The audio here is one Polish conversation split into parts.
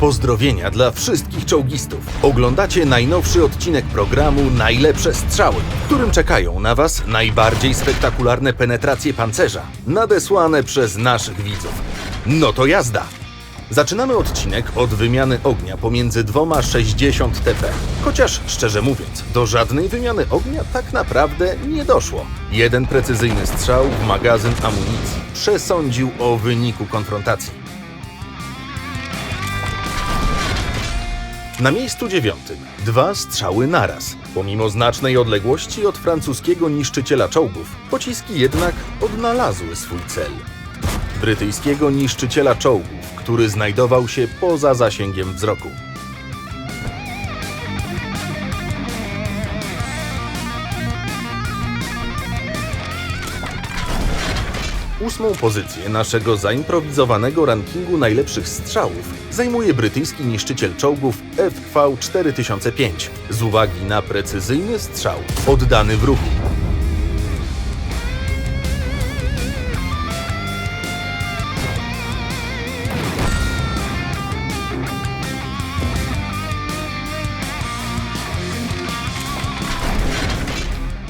Pozdrowienia dla wszystkich czołgistów. Oglądacie najnowszy odcinek programu Najlepsze strzały, w którym czekają na Was najbardziej spektakularne penetracje pancerza, nadesłane przez naszych widzów. No to jazda! Zaczynamy odcinek od wymiany ognia pomiędzy dwoma 60 TP. Chociaż szczerze mówiąc, do żadnej wymiany ognia tak naprawdę nie doszło. Jeden precyzyjny strzał w magazyn amunicji przesądził o wyniku konfrontacji. Na miejscu dziewiątym dwa strzały naraz. Pomimo znacznej odległości od francuskiego niszczyciela czołgów, pociski jednak odnalazły swój cel. Brytyjskiego niszczyciela czołgów, który znajdował się poza zasięgiem wzroku. Ósmą pozycję naszego zaimprowizowanego rankingu najlepszych strzałów zajmuje brytyjski niszczyciel czołgów FV4005 z uwagi na precyzyjny strzał oddany w ruchu.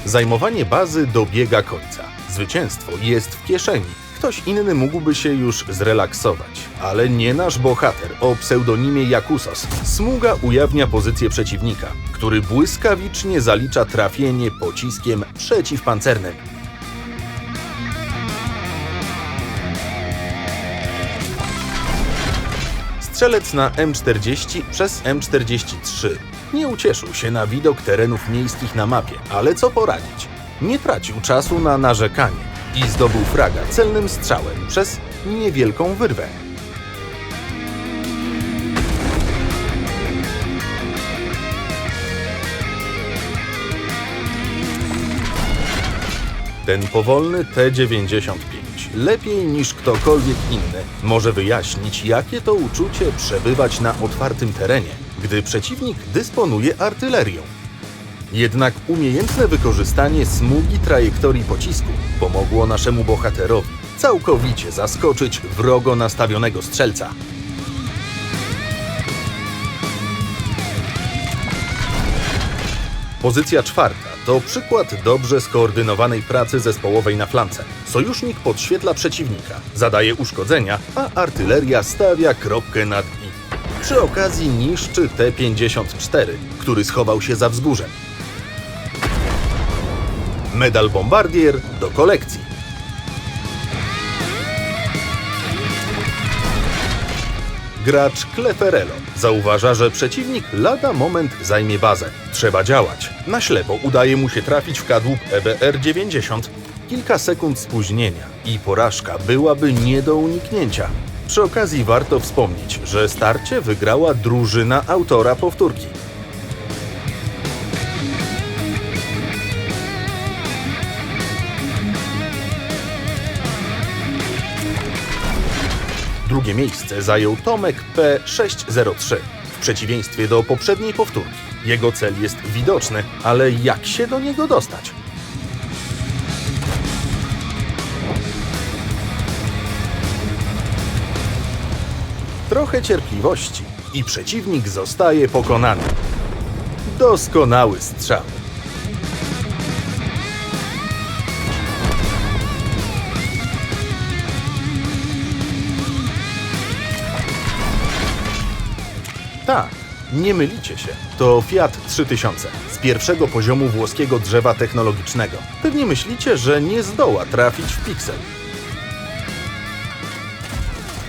Zajmowanie bazy dobiega końca. Zwycięstwo jest w kieszeni. Ktoś inny mógłby się już zrelaksować, ale nie nasz bohater o pseudonimie Jakusos. Smuga ujawnia pozycję przeciwnika, który błyskawicznie zalicza trafienie pociskiem przeciwpancernym. Strzelec na M40 przez M43 nie ucieszył się na widok terenów miejskich na mapie, ale co poradzić? Nie tracił czasu na narzekanie i zdobył fraga celnym strzałem przez niewielką wyrwę. Ten powolny T-95 lepiej niż ktokolwiek inny może wyjaśnić, jakie to uczucie przebywać na otwartym terenie, gdy przeciwnik dysponuje artylerią. Jednak umiejętne wykorzystanie smugi trajektorii pocisku pomogło naszemu bohaterowi całkowicie zaskoczyć wrogo nastawionego strzelca. Pozycja czwarta to przykład dobrze skoordynowanej pracy zespołowej na flance. Sojusznik podświetla przeciwnika, zadaje uszkodzenia, a artyleria stawia kropkę nad i. Przy okazji niszczy T-54, który schował się za wzgórzem. Medal Bombardier do kolekcji. Gracz Cleferello zauważa, że przeciwnik lada moment zajmie bazę. Trzeba działać. Na ślepo udaje mu się trafić w kadłub EBR-90. Kilka sekund spóźnienia i porażka byłaby nie do uniknięcia. Przy okazji warto wspomnieć, że starcie wygrała drużyna autora powtórki. Drugie miejsce zajął Tomek P603. W przeciwieństwie do poprzedniej powtórki. Jego cel jest widoczny, ale jak się do niego dostać? Trochę cierpliwości i przeciwnik zostaje pokonany. Doskonały strzał. Tak, nie mylicie się. To Fiat 3000 z pierwszego poziomu włoskiego drzewa technologicznego. Pewnie myślicie, że nie zdoła trafić w piksel.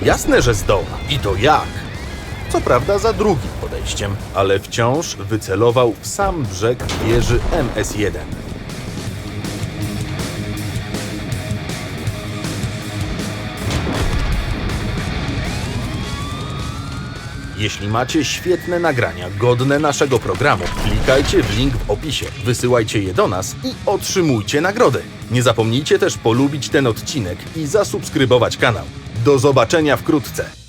Jasne, że zdoła. I to jak? Co prawda za drugim podejściem, ale wciąż wycelował w sam brzeg wieży MS-1. Jeśli macie świetne nagrania godne naszego programu, klikajcie w link w opisie, wysyłajcie je do nas i otrzymujcie nagrody. Nie zapomnijcie też polubić ten odcinek i zasubskrybować kanał. Do zobaczenia wkrótce.